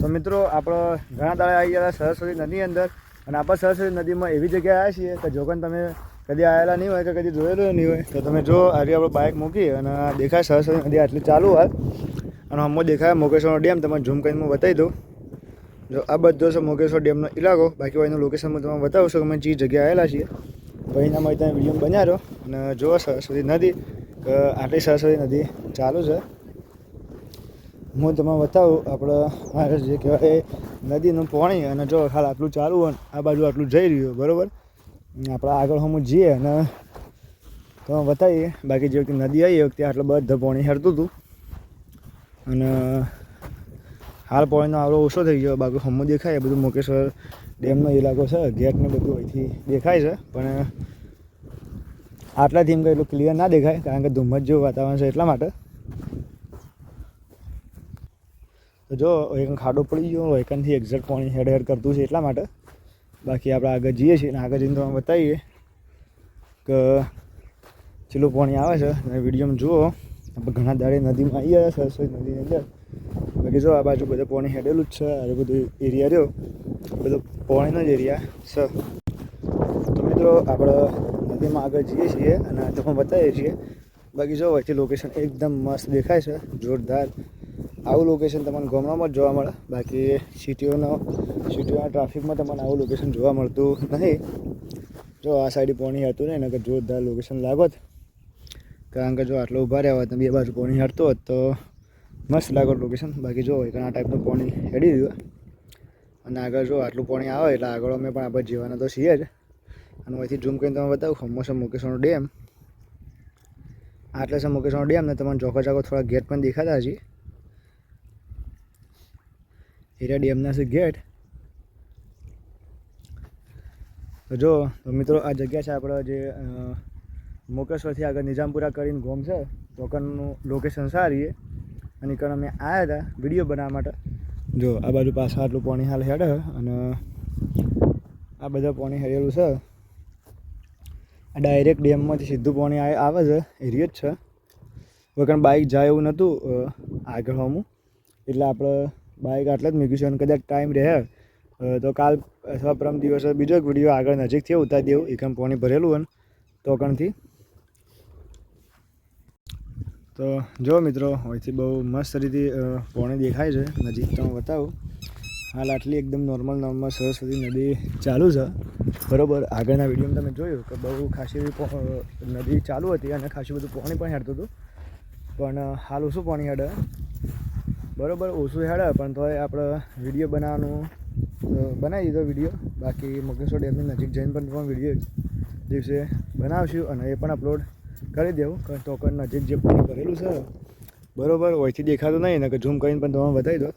તો મિત્રો, આપણે ઘણા દાડા આવી ગયા સરસ્વતી નદી અંદર. અને આપણે સરસ્વતી નદીમાં એવી જગ્યાએ આવ્યા છીએ કે જો પણ તમે કદી આવેલા નહીં હોય કે કદી જોયેલું નહીં હોય, તો તમે જો આજે આપણે બાઇક મૂકી અને દેખાય સરસ્વતી નદી આટલી ચાલુ હોય. અને હમણાં દેખાય મોગેશ્વર ડેમ તમે ઝૂમ કરીને હું બતાવી દઉં. જો આ બધો છે મોગેશ્વર ડેમનો ઇલાકો બાકી એનું લોકેશન હું તમને બતાવું છું કે અમે જે જગ્યાએ આવેલા છીએ. ભાઈના માટે તમે વીડિયો બનાવ્યો. અને જુઓ સરસ્વતી નદી આટલી સરસ્વતી નદી ચાલુ છે હું તમને બતાવું, આપણે મારે જે કહેવાય નદીનું પાણી અને જો હાલ આટલું ચાલુ હોય આ બાજુ આટલું જઈ રહ્યું બરાબર? આપણે આગળ હું જઈએ અને તમે બતાવીએ. બાકી જે વખતે નદી આવી એ વખતે આટલું બધું પાણી હેરતું હતું. અને હાલ પાણીનો આવડો ઓછો થઈ ગયો. બાકી હમું દેખાય બધું મુકેશ્વર ડેમનો ઇલાકો છે, ગેટને બધું અહીંથી દેખાય છે. પણ આટલાથી એમ કંઈ એટલું ક્લિયર ના દેખાય, કારણ કે ધુમ્મસ જેવું વાતાવરણ છે એટલા માટે. તો જો, એક ખાડો પડી ગયો એકનથી એક્ઝેક્ટ પાણી હેડ હેડ કરતું છે એટલા માટે. બાકી આપણે આગળ જઈએ છીએ અને આગળ જઈને તમે બતાવીએ કે ચેલું પાણી આવે છે. અને વિડીયોમાં જુઓ, આપણે ઘણા દાડે નદીમાં આવી ગયા સરસ્વતી નદીની અંદર. બાકી જો, આ બાજુ બધું પાણી હેડેલું જ છે, આ બધું એરિયા રહ્યો. બધો પાણીનો જ એરિયા છે. તો મિત્રો, આપણે નદીમાં આગળ જઈએ છીએ અને તમે બતાવીએ છીએ. બાકી જો, વચ્ચે લોકેશન એકદમ મસ્ત દેખાય છે, જોરદાર. આવું લોકેશન તમને ગામડામાં જ જોવા મળે. બાકી સિટીઓનો સિટીઓના ટ્રાફિકમાં તમને આવું લોકેશન જોવા મળતું નહીં. જો આ સાઈડ પોણી હતું નહીં એના જોરદાર લોકેશન લાગોત. કારણ કે જો આટલો ઊભા રહ્યા હોય, તમે બે બાજુ પોણી હરતો હોત તો મસ્ત લાગો લોકેશન બાકી જો એક આ ટાઈપનું પોણી હેડી દીધું અને આગળ જો આટલું પાણી આવે, એટલે આગળ અમે પણ આપણે જીવાના તો છીએ જ. અને અહીંથી ઝૂમ કરીને તમે બતાવું ખમ્મો છે મુકેશનો ડેમ. આટલે છે મુકેશનો ડેમ ને તમને ચોખા ચોખ્ખો થોડા ગેટ પણ દેખાતા હજી. હીરા ડેમના છે ગેટ. તો જો, તો મિત્રો આ જગ્યા છે આપણે જે મોકેશ્વરથી આગળ નિઝામપુરા કરીને ગોમ છે ટોકનનું લોકેશન સારી છે. અને કણ અમે આવ્યા હતા વીડિયો બનાવવા માટે. જો, આ બાજુ પાછળ આટલું પાણી હાલ હેડે અને આ બધા પાણી હેડેલું છે. આ ડાયરેક્ટ ડેમમાંથી સીધું પાણી આવે છે, એરિયો જ છે. વગર બાઇક જાય એવું નહોતું આગળ હમું. એટલે આપણે બાઇક આટલે જ મૂક્યું છે અને કદાચ ટાઈમ રહે. તો કાલ અથવા પરમ દિવસે બીજો એક વીડિયો આગળ નજીકથી ઉતારી દેવું. એકમ પાણી ભરેલું હોય ને તો તો જો મિત્રો અહીંથી બહુ મસ્ત રીતે પોણી દેખાય છે. નજીક તમે બતાવું. હાલ આટલી એકદમ નોર્મલ નોર્મલ સરસ્વતી નદી ચાલુ છે. બરોબર, આગળના વિડીયોમાં તમે જોયું કે બહુ ખાસી નદી ચાલુ હતી અને ખાસું બધું પાણી પણ હેડતું હતું. પણ હાલ ઓછું પાણી હેડે. બરોબર, ઓછું હેડે, પણ તોય આપણે વીડિયો બનાવવાનું બનાવી દીધો વીડિયો. બાકી મગેશ્વર ડેમની નજીક જઈને પણ પણ વીડિયો દિવસે બનાવશું અને એ પણ અપલોડ કરી દેવું. તો પણ નજીક જે પાણી ભરેલું છે, બરોબર, ઓયથી દેખાતું નહીં ને કે ઝૂમ કરીને પણ તમે બતાવી દો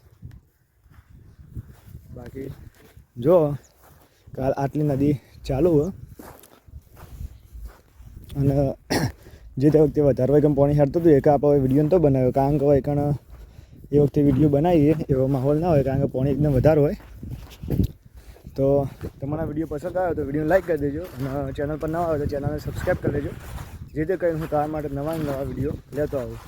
બાકી જો, કાલ આટલી નદી ચાલુ હોય અને જે તે વખતે વધારે હોય કેમ પાણી હારતું હતું એક આપણે વીડિયો તો બનાવ્યો. કારણ કે એકણ એ વખતે વીડિયો બનાવીએ, એવો માહોલ ના હોય, કારણ કે પાણી એકદમ વધારે હોય. તો તમારા વીડિયો પસંદ આવ્યો તો વીડિયો લાઈક કરી દેજો, અને ચેનલ પર નવા આવે તો ચેનલને સબસ્ક્રાઈબ કરી લેજો જેથી કરીને હું તમારા માટે નવા નવા વીડિયો લેતો આવું.